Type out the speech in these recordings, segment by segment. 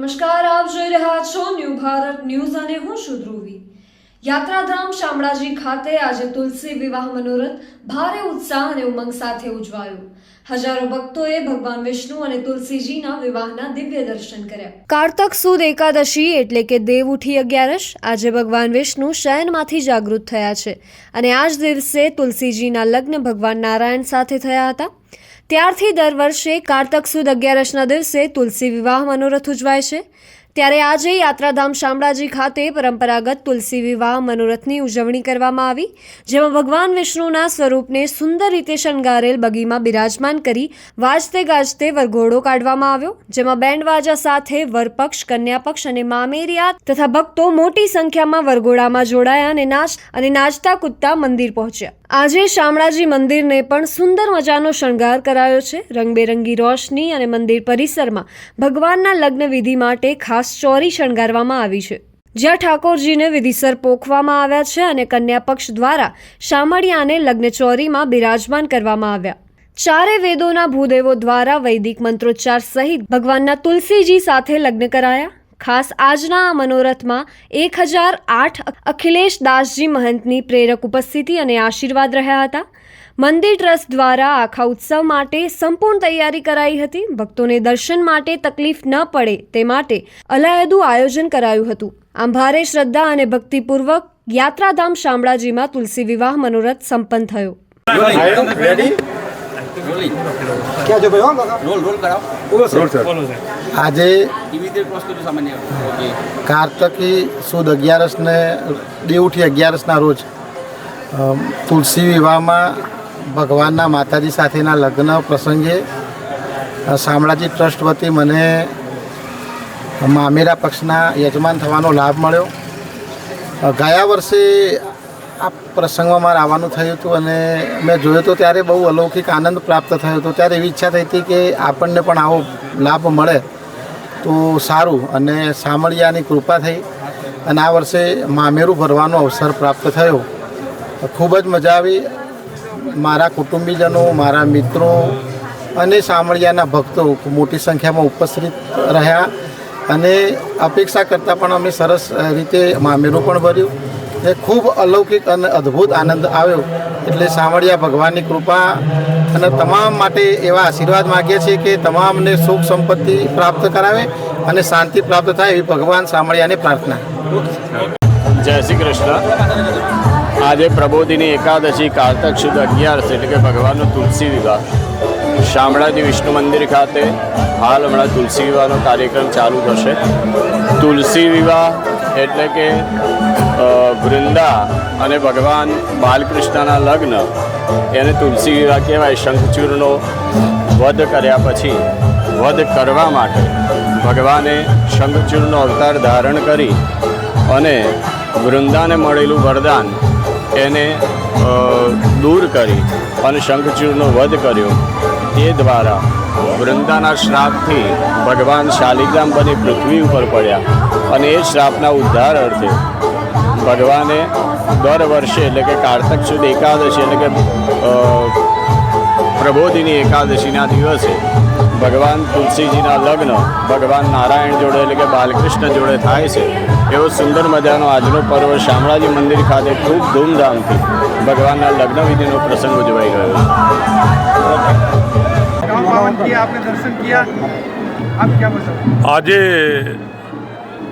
નમસ્કાર, આપ જોઈ રહ્યા છો ન્યૂ ભારત ન્યૂઝ અને હું છું ધ્રુવી. યાત્રાધામ શામળાજી ખાતે આજે તુલસી વિવાહ મનોરથ ભારે ઉત્સાહ અને ઉમંગ સાથે ઉજવાયો. હજારો ભક્તોએ ભગવાન વિષ્ણુ અને તુલસીજીના વિવાહના દિવ્ય દર્શન કર્યા. કારતક સુદ એકાદશી એટલે કે દેવ ઉઠી અગિયારસ, આજે ભગવાન વિષ્ણુ શયનમાંથી જાગૃત થયા છે. અને આ જ દિવસે તુલસીજીના લગ્ન ભગવાન નારાયણ સાથે થયા હતા. ત્યારથી દર વર્ષે કારતક સુદ અગિયારસના દિવસે તુલસી વિવાહ મનોરથ ઉજવાય છે. ત્યારે આજે યાત્રાધામ શામળાજી ખાતે પરંપરાગત તુલસી વિવાહ મનોરથની ઉજવણી કરવામાં આવી, જેમાં ભગવાન વિષ્ણુના સ્વરૂપને સુંદર રીતે શણગારેલ બગીમાં બિરાજમાન કરી વાજતે ગાજતે વરઘોડો કાઢવામાં આવ્યો, જેમાં બેન્ડ વાજા સાથે વરપક્ષ, કન્યાપક્ષ અને મામેરિયા તથા ભક્તો મોટી સંખ્યામાં વરઘોડામાં જોડાયા અને નાચ અને નાચતા કૂદતા મંદિર પહોંચ્યા. આજે શામળાજી મંદિરને પણ સુંદર મજાનો શણગાર કરાયો છે. રંગબેરંગી રોશની અને મંદિર પરિસરમાં ભગવાનના લગ્ન વિધિ માટે ખાસ ચોરી શણગારવામાં આવી છે. જ્યાં ઠાકોરજીને વિધિસર પોખવામાં આવ્યા છે અને કન્યા પક્ષ દ્વારા શામળિયાને લગ્ન ચોરીમાં બિરાજમાન કરવામાં આવ્યા. ચારે વેદોના ભૂદેવો દ્વારા વૈદિક મંત્રોચ્ચાર સહિત ભગવાનના તુલસીજી સાથે લગ્ન કરાયા. ખાસ આજના આ મનોરથમાં એક હજાર આઠ અખિલેશ દાસજી મહંતની પ્રેરક ઉપસ્થિતિ અને આશીર્વાદ રહ્યા હતા. મંદિર ટ્રસ્ટ દ્વારા આખા ઉત્સવ માટે સંપૂર્ણ તૈયારી કરાઈ હતી. ભક્તોને દર્શન માટે તકલીફ ન પડે તે માટે અલાયદું આયોજન કરાયું હતું. આમ ભારે શ્રદ્ધા અને ભક્તિપૂર્વક યાત્રાધામ શામળાજીમાં તુલસી વિવાહ મનોરથ સંપન્ન થયો. રોલિંગ ક્યાં જો ભાઈ હો? કાકા રોલ રોલ કરાવો. બોલો સર આજે એવી રીતે ક્રોસ કર્યું સામાન્ય. ઓકે. કાર્તકી સુદ અગિયારસને દેવઠી અગિયારસના રોજ તુલસી વિવાહમાં ભગવાનના માતાજી સાથેના લગ્ન પ્રસંગે શામળાજી ટ્રસ્ટ વતી મને મામેરા પક્ષના યજમાન થવાનો લાભ મળ્યો. ગયા વર્ષે આ પ્રસંગમાં મારે આવવાનું થયું હતું અને મેં જોયું તો ત્યારે બહુ અલૌકિક આનંદ પ્રાપ્ત થયો હતો. ત્યારે એવી ઈચ્છા થઈ હતી કે આપણને પણ આવો લાભ મળે તો સારું અને સામળિયાની કૃપા થઈ અને આ વર્ષે મામેરું ભરવાનો અવસર પ્રાપ્ત થયો. ખૂબ જ મજા આવી. મારા કુટુંબીજનો, મારા મિત્રો અને સામળિયાના ભક્તો મોટી સંખ્યામાં ઉપસ્થિત રહ્યા અને અપેક્ષા કરતાં પણ અમે સરસ રીતે મામેરું પણ ભર્યું. એ ખૂબ અલૌકિક અને અદ્ભુત આનંદ આવ્યો. એટલે સામળિયા ભગવાનની કૃપા અને તમામ માટે એવા આશીર્વાદ માગીએ છીએ કે તમામને સુખ સંપત્તિ પ્રાપ્ત કરાવે અને શાંતિ પ્રાપ્ત થાય એવી ભગવાન સામળિયાને પ્રાર્થના. જય શ્રી કૃષ્ણ. આજે પ્રબોધિની એકાદશી કારતક શુદ્ધ અગિયારસ એટલે કે ભગવાનનો તુલસી વિવાહ. શામળાજી વિષ્ણુ મંદિર ખાતે હાલ હમણાં તુલસી વિવાહનો કાર્યક્રમ ચાલુ થશે. તુલસી વિવાહ એટલે કે વૃંદા અને ભગવાન બાલકૃષ્ણના લગ્ન એને તુલસી વિવાહ કહેવાય, શંખચૂરનો વધ કર્યા પછી, વધ કરવા માટે ભગવાને શંખચૂરનો અવતાર ધારણ કરી અને વૃંદાને મળેલું વરદાન એને દૂર કરી અને શંખચૂરનો વધ કર્યો. તે દ્વારા વૃંદાના શ્રાપથી ભગવાન શાલિગ્રામ બની પૃથ્વી ઉપર પડ્યા અને એ શ્રાપના ઉદ્ધાર અર્થે ભગવાને દર વર્ષે એટલે કે કારતક સુદ એકાદશી એટલે કે પ્રબોધિની એકાદશીના દિવસે ભગવાન તુલસીજીના લગ્ન ભગવાન નારાયણ જોડે એટલે કે બાલકૃષ્ણ જોડે થાય છે. એવો સુંદર મજાનો આજનો પર્વ શામળાજી મંદિર ખાતે ખૂબ ધૂમધામથી ભગવાનના લગ્નવિધિનો પ્રસંગ ઉજવાઈ ગયો. છે આજે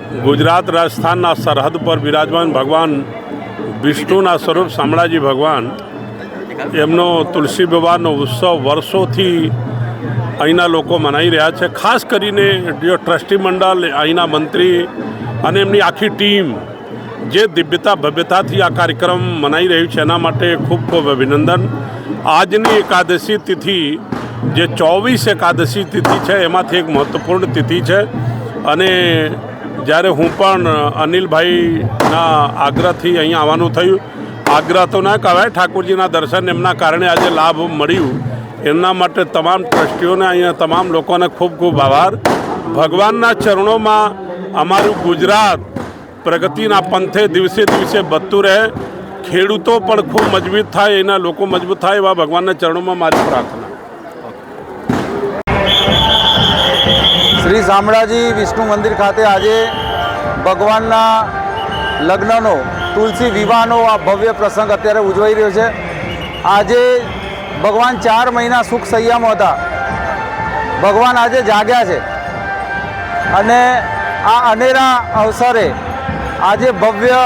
ગુજરાત રાજસ્થાનના સરહદ પર બિરાજમાન ભગવાન વિષ્ણુના સ્વરૂપ શામળાજી ભગવાન, એમનો તુલસી વિવાહનો ઉત્સવ વર્ષોથી અહીંના લોકો મનાઈ રહ્યા છે. ખાસ કરીને જો ટ્રસ્ટી મંડળ, અહીંના મંત્રી અને એમની આખી ટીમ જે દિવ્યતા, ભવ્યતાથી આ કાર્યક્રમ મનાઈ રહ્યું છે, એના માટે ખૂબ ખૂબ અભિનંદન. આજની એકાદશી તિથિ જે ચોવીસ એકાદશી તિથિ છે, એમાંથી એક મહત્ત્વપૂર્ણ તિથિ છે અને જ્યારે હું પણ અનિલભાઈના આગ્રહથી અહીંયા આવવાનું થયું. આગ્રહ તો ના કહેવાય, ઠાકોરજીના દર્શન એમના કારણે આજે લાભ મળ્યું. એમના માટે તમામ ટ્રસ્ટીઓને અહીંયા તમામ લોકોને ખૂબ ખૂબ આભાર. ભગવાનના ચરણોમાં અમારું ગુજરાત પ્રગતિના પંથે દિવસે દિવસે બધતું રહે. ખેડૂતો પણ ખૂબ મજબૂત થાય, એના લોકો મજબૂત થાય એવા ભગવાનના ચરણોમાં મારી પ્રાર્થના. શ્રી શામળાજી વિષ્ણુ મંદિર ખાતે આજે ભગવાનના લગ્નનો તુલસી વિવાહનો આ ભવ્ય પ્રસંગ અત્યારે ઉજવાઈ રહ્યો છે. આજે ભગવાન ચાર મહિના સુખ સૈયામાં હતા. ભગવાન આજે જાગ્યા છે. અને આ અનેરા અવસરે આજે ભવ્ય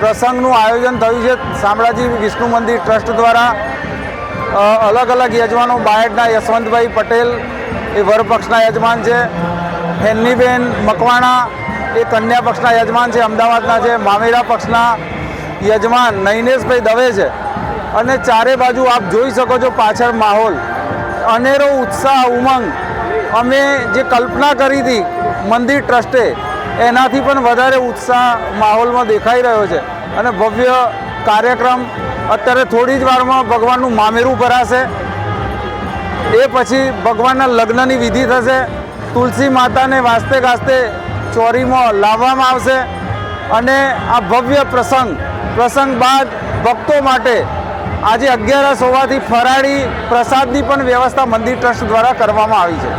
પ્રસંગનું આયોજન થયું છે. શામળાજી વિષ્ણુ મંદિર ટ્રસ્ટ દ્વારા અલગ અલગ યજમાનો બાયડના યશવંતભાઈ પટેલ એ વરપક્ષના યજમાન છે. હેન્નીબેન મકવાણા એ કન્યા પક્ષના યજમાન છે, અમદાવાદના છે, મામેરા પક્ષના યજમાન નૈનેશભાઈ દવે છે. અને ચારે બાજુ આપ જોઈ શકો છો પાછળ માહોલ. અનેરો ઉત્સાહ, ઉમંગ. અમે જે કલ્પના કરી હતી મંદિર ટ્રસ્ટે, એનાથી પણ વધારે ઉત્સાહ માહોલમાં દેખાઈ રહ્યો છે. અને ભવ્ય કાર્યક્રમ અત્યારે થોડી જ વારમાં ભગવાનનું મામેરું ભરાશે. એ પછી ભગવાનના લગ્નની વિધિ થશે. તુલસી માતાને વાસ્તે ગાસ્તે ચોરીમાં લાવવામાં આવશે અને આ ભવ્ય પ્રસંગ પ્રસંગ બાદ ભક્તો માટે આજે અગિયારસ હોવાથી ફરાળી પ્રસાદની પણ વ્યવસ્થા મંદિર ટ્રસ્ટ દ્વારા કરવામાં આવી છે.